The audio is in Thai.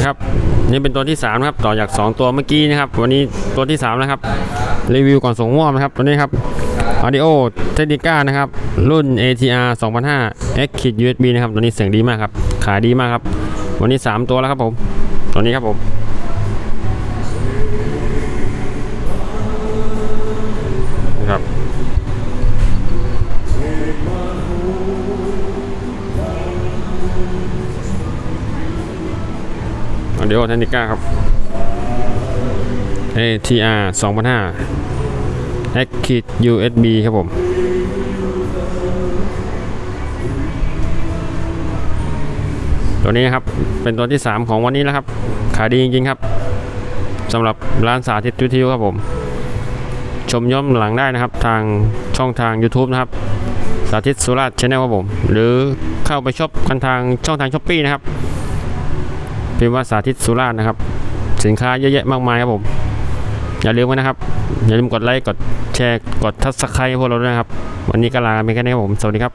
ดีครับนี่เป็นตัวที่3นะครับต่อจาก 2 ตัวเมื่อกี้นะครับ วันนี้ตัวที่3นะครับรีวิวก่อนส่งมอบนะครับตัวนี้ครับ Audio Technica นะครับ รุ่น ATR 2005 X Kit USB นะครับตัวนี้เสียงดีมากครับ ขายดีมากครับ วันนี้ 3 ตัวแล้วครับผม ตัวนี้ครับผมนะครับ Audio Technica ครับ ATR 2005 X Kit USB ครับผม ตัวนี้ครับ เป็นตัวที่ 3 ของวันนี้แล้วครับ ขายดีจริงๆครับสำหรับร้านสาธิตวิทยุครับผม ชมย้อนหลังได้นะครับ ทางช่องทาง YouTube นะครับ สาธิตสุราษฎร์ชแนลครับผม หรือเข้าไปช็อปกันทางช่องทางช้อปปี้นะครับ พิมพ์ว่าสาธิตสุราษฎร์นะครับ สินค้าเยอะแยะมากมายครับผม อย่าลืมนะครับ อย่าลืมกดไลค์ กดแชร์ กดทับสไครต์พวกเราด้วยนะครับ วันนี้ก็ลาไปแค่นี้ครับผม สวัสดีครับ